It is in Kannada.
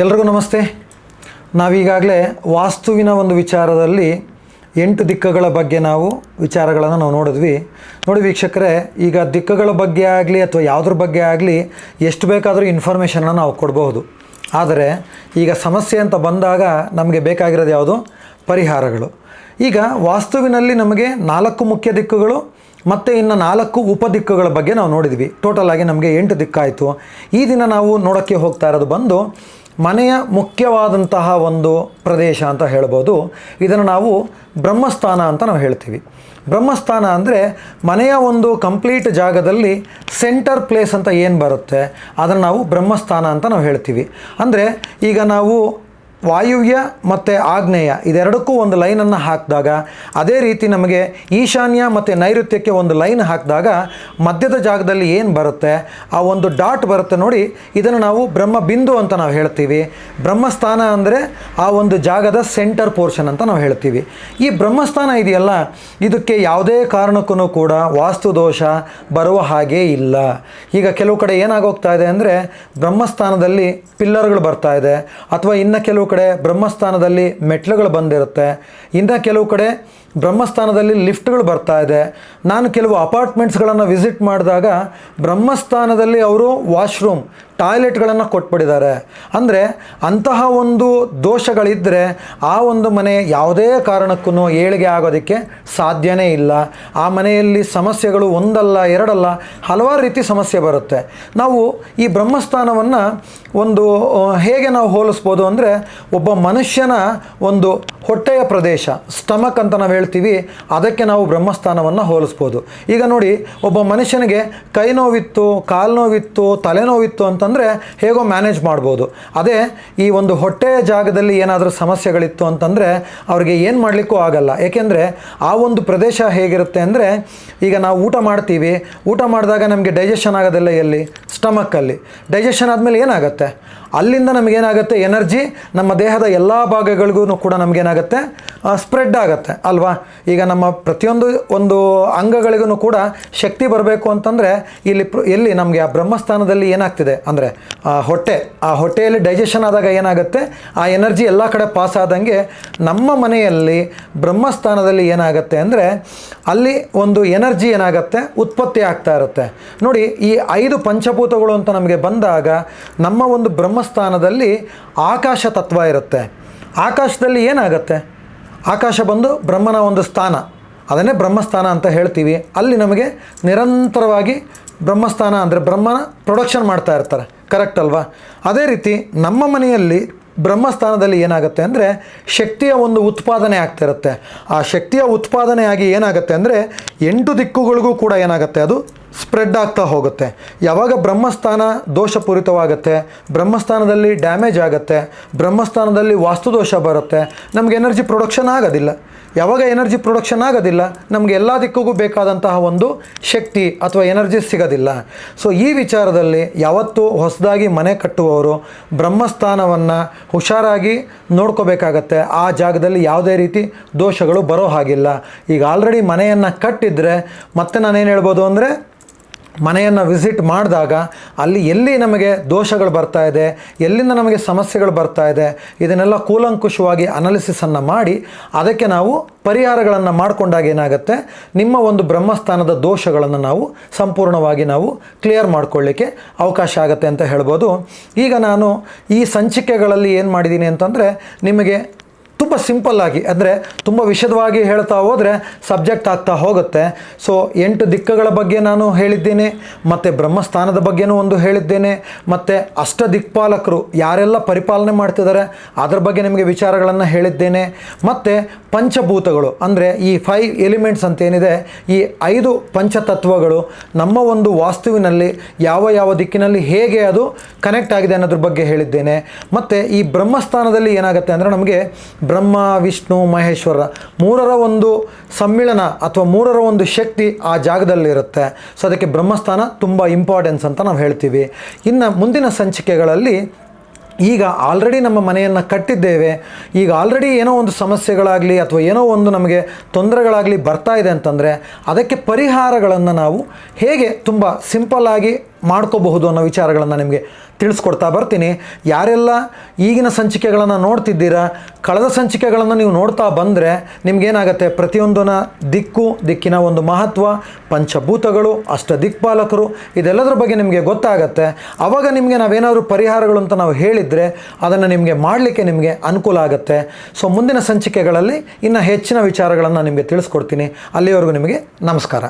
ಎಲ್ರಿಗೂ ನಮಸ್ತೆ. ನಾವೀಗಾಗಲೇ ವಾಸ್ತುವಿನ ಒಂದು ವಿಚಾರದಲ್ಲಿ ಎಂಟು ದಿಕ್ಕುಗಳ ಬಗ್ಗೆ ನಾವು ವಿಚಾರಗಳನ್ನು ನಾವು ನೋಡಿದ್ವಿ. ನೋಡಿ ವೀಕ್ಷಕರೇ, ಈಗ ದಿಕ್ಕುಗಳ ಬಗ್ಗೆ ಆಗಲಿ ಅಥವಾ ಯಾವುದ್ರ ಬಗ್ಗೆ ಆಗಲಿ ಎಷ್ಟು ಬೇಕಾದರೂ ಇನ್ಫಾರ್ಮೇಷನ್ನ ನಾವು ಕೊಡಬಹುದು. ಆದರೆ, ಈಗ ಸಮಸ್ಯೆ ಅಂತ ಬಂದಾಗ ನಮಗೆ ಬೇಕಾಗಿರೋದು ಯಾವುದು? ಪರಿಹಾರಗಳು. ಈಗ ವಾಸ್ತುವಿನಲ್ಲಿ ನಮಗೆ ನಾಲ್ಕು ಮುಖ್ಯ ದಿಕ್ಕುಗಳು ಮತ್ತು ಇನ್ನು ನಾಲ್ಕು ಉಪದಿಕ್ಕುಗಳ ಬಗ್ಗೆ ನಾವು ನೋಡಿದ್ವಿ. ಟೋಟಲ್ ಆಗಿ ನಮಗೆ ಎಂಟು ದಿಕ್ಕಾಯಿತು. ಈ ದಿನ ನಾವು ನೋಡೋಕ್ಕೆ ಹೋಗ್ತಾ ಇರೋದು ಬಂದು ಮನೆಯ ಮುಖ್ಯವಾದಂತಹ ಒಂದು ಪ್ರದೇಶ ಅಂತ ಹೇಳ್ಬೋದು. ಇದನ್ನು ನಾವು ಬ್ರಹ್ಮಸ್ಥಾನ ಅಂತ ನಾವು ಹೇಳ್ತೀವಿ. ಬ್ರಹ್ಮಸ್ಥಾನ ಅಂದರೆ ಮನೆಯ ಒಂದು ಕಂಪ್ಲೀಟ್ ಜಾಗದಲ್ಲಿ ಸೆಂಟರ್ ಪ್ಲೇಸ್ ಅಂತ ಏನು ಬರುತ್ತೆ, ಅದನ್ನು ನಾವು ಬ್ರಹ್ಮಸ್ಥಾನ ಅಂತ ನಾವು ಹೇಳ್ತೀವಿ. ಅಂದರೆ ಈಗ ನಾವು ವಾಯುವ್ಯ ಮತ್ತು ಆಗ್ನೇಯ ಇದೆರಡಕ್ಕೂ ಒಂದು ಲೈನನ್ನು ಹಾಕಿದಾಗ, ಅದೇ ರೀತಿ ನಮಗೆ ಈಶಾನ್ಯ ಮತ್ತು ನೈಋತ್ಯಕ್ಕೆ ಒಂದು ಲೈನ್ ಹಾಕಿದಾಗ ಮಧ್ಯದ ಜಾಗದಲ್ಲಿ ಏನು ಬರುತ್ತೆ, ಆ ಒಂದು ಡಾಟ್ ಬರುತ್ತೆ ನೋಡಿ, ಇದನ್ನು ನಾವು ಬ್ರಹ್ಮ ಬಿಂದು ಅಂತ ನಾವು ಹೇಳ್ತೀವಿ. ಬ್ರಹ್ಮಸ್ಥಾನ ಅಂದರೆ ಆ ಒಂದು ಜಾಗದ ಸೆಂಟರ್ ಪೋರ್ಷನ್ ಅಂತ ನಾವು ಹೇಳ್ತೀವಿ. ಈ ಬ್ರಹ್ಮಸ್ಥಾನ ಇದೆಯಲ್ಲ, ಇದಕ್ಕೆ ಯಾವುದೇ ಕಾರಣಕ್ಕೂ ಕೂಡ ವಾಸ್ತು ದೋಷ ಬರುವ ಹಾಗೇ ಇಲ್ಲ. ಈಗ ಕೆಲವು ಕಡೆ ಏನಾಗೋಗ್ತಾ ಇದೆ ಅಂದರೆ ಬ್ರಹ್ಮಸ್ಥಾನದಲ್ಲಿ ಪಿಲ್ಲರ್ಗಳು ಬರ್ತಾ ಇದೆ, ಅಥವಾ ಇನ್ನು ಕೆಲವು ಕಡೆ ಬ್ರಹ್ಮಸ್ಥಾನದಲ್ಲಿ ಮೆಟ್ಲುಗಳು ಬಂದಿರುತ್ತೆ. ಇನ್ನು ಕೆಲವು ಕಡೆ ಬ್ರಹ್ಮಸ್ಥಾನದಲ್ಲಿ ಲಿಫ್ಟ್ಗಳು ಬರ್ತಾ ಇದೆ. ನಾನು ಕೆಲವು ಅಪಾರ್ಟ್ಮೆಂಟ್ಸ್ಗಳನ್ನು ವಿಸಿಟ್ ಮಾಡಿದಾಗ ಬ್ರಹ್ಮಸ್ಥಾನದಲ್ಲಿ ಅವರು ವಾಶ್ರೂಮ್, ಟಾಯ್ಲೆಟ್ಗಳನ್ನು ಕೊಟ್ಬಿಟ್ಟಿದ್ದಾರೆ. ಅಂದರೆ ಅಂತಹ ಒಂದು ದೋಷಗಳಿದ್ದರೆ ಆ ಒಂದು ಮನೆ ಯಾವುದೇ ಕಾರಣಕ್ಕೂ ಏಳಿಗೆ ಆಗೋದಕ್ಕೆ ಸಾಧ್ಯನೇ ಇಲ್ಲ. ಆ ಮನೆಯಲ್ಲಿ ಸಮಸ್ಯೆಗಳು ಒಂದಲ್ಲ, ಎರಡಲ್ಲ, ಹಲವಾರು ರೀತಿ ಸಮಸ್ಯೆ ಬರುತ್ತೆ. ನಾವು ಈ ಬ್ರಹ್ಮಸ್ಥಾನವನ್ನು ಒಂದು ಹೇಗೆ ನಾವು ಹೋಲಿಸ್ಬೋದು ಅಂದರೆ ಒಬ್ಬ ಮನುಷ್ಯನ ಒಂದು ಹೊಟ್ಟೆಯ ಪ್ರದೇಶ, ಸ್ಟಮಕ್ ಅಂತ ನಾವು ಹೇಳ್ತೀವಿ, ಅದಕ್ಕೆ ನಾವು ಬ್ರಹ್ಮಸ್ಥಾನವನ್ನು ಹೋಲಿಸ್ಬೋದು. ಈಗ ನೋಡಿ, ಒಬ್ಬ ಮನುಷ್ಯನಿಗೆ ಕೈ ನೋವಿತ್ತು, ಕಾಲು ನೋವಿತ್ತು ತಲೆನೋವಿತ್ತು ಅಂತಂದರೆ ಹೇಗೋ ಮ್ಯಾನೇಜ್ ಮಾಡ್ಬೋದು. ಅದೇ ಈ ಒಂದು ಹೊಟ್ಟೆಯ ಜಾಗದಲ್ಲಿ ಏನಾದರೂ ಸಮಸ್ಯೆಗಳಿತ್ತು ಅಂತಂದರೆ ಅವ್ರಿಗೆ ಏನು ಮಾಡಲಿಕ್ಕೂ ಆಗಲ್ಲ. ಏಕೆಂದರೆ ಆ ಒಂದು ಪ್ರದೇಶ ಹೇಗಿರುತ್ತೆ ಅಂದರೆ, ಈಗ ನಾವು ಊಟ ಮಾಡ್ತೀವಿ, ಊಟ ಮಾಡಿದಾಗ ನಮಗೆ ಡೈಜೆಷನ್ ಆಗೋದಿಲ್ಲ ಎಲ್ಲಿ? ಸ್ಟಮಕ್ಕಲ್ಲಿ. ಡೈಜೆಷನ್ ಆದಮೇಲೆ ಏನಾಗುತ್ತೆ? ಅಲ್ಲಿಂದ ನಮಗೇನಾಗುತ್ತೆ? ಎನರ್ಜಿ ನಮ್ಮ ದೇಹದ ಎಲ್ಲ ಭಾಗಗಳಿಗೂ ಕೂಡ ನಮಗೇನಾಗುತ್ತೆ? ಸ್ಪ್ರೆಡ್ ಆಗುತ್ತೆ, ಅಲ್ವಾ? ಈಗ ನಮ್ಮ ಪ್ರತಿಯೊಂದು ಒಂದು ಅಂಗಗಳಿಗೂ ಕೂಡ ಶಕ್ತಿ ಬರಬೇಕು ಅಂತಂದರೆ ಇಲ್ಲಿ ಎಲ್ಲಿ ನಮಗೆ ಆ ಬ್ರಹ್ಮಸ್ಥಾನದಲ್ಲಿ ಏನಾಗ್ತಿದೆ? ಅಂದರೆ ಆ ಹೊಟ್ಟೆ. ಆ ಹೊಟ್ಟೆಯಲ್ಲಿ ಡೈಜೆಷನ್ ಆದಾಗ ಏನಾಗುತ್ತೆ? ಆ ಎನರ್ಜಿ ಎಲ್ಲ ಕಡೆ ಪಾಸ್ ಆದಂಗೆ ನಮ್ಮ ಮನೆಯಲ್ಲಿ ಬ್ರಹ್ಮಸ್ಥಾನದಲ್ಲಿ ಏನಾಗುತ್ತೆ ಅಂದರೆ ಅಲ್ಲಿ ಒಂದು ಎನರ್ಜಿ ಏನಾಗುತ್ತೆ? ಉತ್ಪತ್ತಿ ಆಗ್ತಾ ಇರುತ್ತೆ. ನೋಡಿ, ಈ ಐದು ಪಂಚಭೂತಗಳು ಅಂತ ನಮಗೆ ಬಂದಾಗ ನಮ್ಮ ಒಂದು ಬ್ರಹ್ಮಸ್ಥಾನದಲ್ಲಿ ಆಕಾಶ ತತ್ವ ಇರುತ್ತೆ. ಆಕಾಶದಲ್ಲಿ ಏನಾಗುತ್ತೆ? ಆಕಾಶ ಬಂದು ಬ್ರಹ್ಮನ ಒಂದು ಸ್ಥಾನ. ಅದನ್ನೇ ಬ್ರಹ್ಮಸ್ಥಾನ ಅಂತ ಹೇಳ್ತೀವಿ. ಅಲ್ಲಿ ನಮಗೆ ನಿರಂತರವಾಗಿ ಬ್ರಹ್ಮಸ್ಥಾನ ಅಂದರೆ ಬ್ರಹ್ಮನ ಪ್ರೊಡಕ್ಷನ್ ಮಾಡ್ತಾ ಇರ್ತಾರೆ. ಕರೆಕ್ಟ್ ಅಲ್ವಾ? ಅದೇ ರೀತಿ ನಮ್ಮ ಮನೆಯಲ್ಲಿ ಬ್ರಹ್ಮಸ್ಥಾನದಲ್ಲಿ ಏನಾಗುತ್ತೆ ಅಂದರೆ ಶಕ್ತಿಯ ಒಂದು ಉತ್ಪಾದನೆ ಆಗ್ತಿರುತ್ತೆ. ಆ ಶಕ್ತಿಯ ಉತ್ಪಾದನೆಯಾಗಿ ಏನಾಗುತ್ತೆ ಅಂದರೆ ಎಂಟು ದಿಕ್ಕುಗಳಿಗೂ ಕೂಡ ಏನಾಗುತ್ತೆ ಅದು? ಸ್ಪ್ರೆಡ್ ಆಗ್ತಾ ಹೋಗುತ್ತೆ. ಯಾವಾಗ ಬ್ರಹ್ಮಸ್ಥಾನ ದೋಷಪೂರಿತವಾಗುತ್ತೆ, ಬ್ರಹ್ಮಸ್ಥಾನದಲ್ಲಿ ಡ್ಯಾಮೇಜ್ ಆಗುತ್ತೆ, ಬ್ರಹ್ಮಸ್ಥಾನದಲ್ಲಿ ವಾಸ್ತುದೋಷ ಬರುತ್ತೆ, ನಮಗೆ ಎನರ್ಜಿ ಪ್ರೊಡಕ್ಷನ್ ಆಗೋದಿಲ್ಲ. ಯಾವಾಗ ಎನರ್ಜಿ ಪ್ರೊಡಕ್ಷನ್ ಆಗೋದಿಲ್ಲ, ನಮಗೆ ಎಲ್ಲ ದಿಕ್ಕಿಗೂ ಬೇಕಾದಂತಹ ಒಂದು ಶಕ್ತಿ ಅಥವಾ ಎನರ್ಜಿ ಸಿಗೋದಿಲ್ಲ. ಸೊ ಈ ವಿಚಾರದಲ್ಲಿ ಯಾವತ್ತೂ ಹೊಸದಾಗಿ ಮನೆ ಕಟ್ಟುವವರು ಬ್ರಹ್ಮಸ್ಥಾನವನ್ನು ಹುಷಾರಾಗಿ ನೋಡ್ಕೋಬೇಕಾಗತ್ತೆ. ಆ ಜಾಗದಲ್ಲಿ ಯಾವುದೇ ರೀತಿ ದೋಷಗಳು ಬರೋ ಹಾಗಿಲ್ಲ. ಈಗ ಆಲ್ರೆಡಿ ಮನೆಯನ್ನು ಕಟ್ಟಿದರೆ ಮತ್ತೆ ನಾನೇನು ಹೇಳ್ಬೋದು ಅಂದರೆ ಮನೆಯನ್ನು ವಿಸಿಟ್ ಮಾಡಿದಾಗ ಅಲ್ಲಿ ಎಲ್ಲಿ ನಮಗೆ ದೋಷಗಳು ಬರ್ತಾ ಇದೆ, ಎಲ್ಲಿಂದ ನಮಗೆ ಸಮಸ್ಯೆಗಳು ಬರ್ತಾ ಇದೆ, ಇದನ್ನೆಲ್ಲ ಕೂಲಂಕುಷವಾಗಿ ಅನಾಲಿಸಿಸನ್ನು ಮಾಡಿ ಅದಕ್ಕೆ ನಾವು ಪರಿಹಾರಗಳನ್ನು ಮಾಡಿಕೊಂಡಾಗ ಏನಾಗುತ್ತೆ, ನಿಮ್ಮ ಒಂದು ಬ್ರಹ್ಮಸ್ಥಾನದ ದೋಷಗಳನ್ನು ನಾವು ಸಂಪೂರ್ಣವಾಗಿ ನಾವು ಕ್ಲಿಯರ್ ಮಾಡ್ಕೊಳ್ಳಿಕ್ಕೆ ಅವಕಾಶ ಆಗುತ್ತೆ ಅಂತ ಹೇಳ್ಬೋದು. ಈಗ ನಾನು ಈ ಸಂಚಿಕೆಗಳಲ್ಲಿ ಏನು ಮಾಡಿದ್ದೀನಿ ಅಂತಂದರೆ, ನಿಮಗೆ ತುಂಬ ಸಿಂಪಲ್ಲಾಗಿ ಅಂದರೆ ತುಂಬ ವಿಶದವಾಗಿ ಹೇಳ್ತಾ ಹೋದರೆ ಸಬ್ಜೆಕ್ಟ್ ಆಗ್ತಾ ಹೋಗುತ್ತೆ. ಸೊ ಎಂಟು ದಿಕ್ಕುಗಳ ಬಗ್ಗೆ ನಾನು ಹೇಳಿದ್ದೇನೆ, ಮತ್ತು ಬ್ರಹ್ಮಸ್ಥಾನದ ಬಗ್ಗೆನೂ ಒಂದು ಹೇಳಿದ್ದೇನೆ, ಮತ್ತು ಅಷ್ಟ ದಿಕ್ಪಾಲಕರು ಯಾರೆಲ್ಲ ಪರಿಪಾಲನೆ ಮಾಡ್ತಿದ್ದಾರೆ, ಅದರ ಬಗ್ಗೆ ನಿಮಗೆ ವಿಚಾರಗಳನ್ನು ಹೇಳಿದ್ದೇನೆ, ಮತ್ತು ಪಂಚಭೂತಗಳು, ಅಂದರೆ ಈ ಫೈವ್ ಎಲಿಮೆಂಟ್ಸ್ ಅಂತ ಏನಿದೆ ಈ ಐದು ಪಂಚತತ್ವಗಳು ನಮ್ಮ ಒಂದು ವಾಸ್ತುವಿನಲ್ಲಿ ಯಾವ ಯಾವ ದಿಕ್ಕಿನಲ್ಲಿ ಹೇಗೆ ಅದು ಕನೆಕ್ಟ್ ಆಗಿದೆ ಅನ್ನೋದ್ರ ಬಗ್ಗೆ ಹೇಳಿದ್ದೇನೆ. ಮತ್ತು ಈ ಬ್ರಹ್ಮಸ್ಥಾನದಲ್ಲಿ ಏನಾಗುತ್ತೆ ಅಂದರೆ ನಮಗೆ ಬ್ರಹ್ಮ, ವಿಷ್ಣು, ಮಹೇಶ್ವರ ಮೂರರ ಒಂದು ಸಮ್ಮಿಳನ ಅಥವಾ ಮೂರರ ಒಂದು ಶಕ್ತಿ ಆ ಜಾಗದಲ್ಲಿರುತ್ತೆ. ಸೊ ಅದಕ್ಕೆ ಬ್ರಹ್ಮಸ್ಥಾನ ತುಂಬ ಇಂಪಾರ್ಟೆನ್ಸ್ ಅಂತ ನಾವು ಹೇಳ್ತೀವಿ. ಇನ್ನು ಮುಂದಿನ ಸಂಚಿಕೆಗಳಲ್ಲಿ ಈಗ ಆಲ್ರೆಡಿ ನಮ್ಮ ಮನೆಯನ್ನು ಕಟ್ಟಿದ್ದೇವೆ. ಈಗ ಆಲ್ರೆಡಿ ಏನೋ ಒಂದು ಸಮಸ್ಯೆಗಳಾಗಲಿ ಅಥವಾ ಏನೋ ಒಂದು ನಮಗೆ ತೊಂದರೆಗಳಾಗಲಿ ಬರ್ತಾ ಇದೆ ಅಂತಂದರೆ ಅದಕ್ಕೆ ಪರಿಹಾರಗಳನ್ನು ನಾವು ಹೇಗೆ ತುಂಬ ಸಿಂಪಲ್ಲಾಗಿ ಮಾಡ್ಕೋಬಹುದು ಅನ್ನೋ ವಿಚಾರಗಳನ್ನು ನಿಮಗೆ ತಿಳಿಸ್ಕೊಡ್ತಾ ಬರ್ತೀನಿ. ಯಾರೆಲ್ಲ ಈಗಿನ ಸಂಚಿಕೆಗಳನ್ನು ನೋಡ್ತಿದ್ದೀರಾ, ಕಳೆದ ಸಂಚಿಕೆಗಳನ್ನು ನೀವು ನೋಡ್ತಾ ಬಂದರೆ ನಿಮಗೇನಾಗತ್ತೆ? ಪ್ರತಿಯೊಂದನ ದಿಕ್ಕು, ದಿಕ್ಕಿನ ಒಂದು ಮಹತ್ವ, ಪಂಚಭೂತಗಳು ಅಷ್ಟ ದಿಕ್ಪಾಲಕರು ಇದೆಲ್ಲದರ ಬಗ್ಗೆ ನಿಮಗೆ ಗೊತ್ತಾಗತ್ತೆ. ಆವಾಗ ನಿಮಗೆ ನಾವೇನಾದರೂ ಪರಿಹಾರಗಳು ಅಂತ ನಾವು ಹೇಳಿದರೆ ಅದನ್ನು ನಿಮಗೆ ಮಾಡಲಿಕ್ಕೆ ನಿಮಗೆ ಅನುಕೂಲ ಆಗುತ್ತೆ. ಸೊ ಮುಂದಿನ ಸಂಚಿಕೆಗಳಲ್ಲಿ ಇನ್ನು ಹೆಚ್ಚಿನ ವಿಚಾರಗಳನ್ನು ನಿಮಗೆ ತಿಳಿಸ್ಕೊಡ್ತೀನಿ. ಅಲ್ಲಿವರೆಗೂ ನಿಮಗೆ ನಮಸ್ಕಾರ.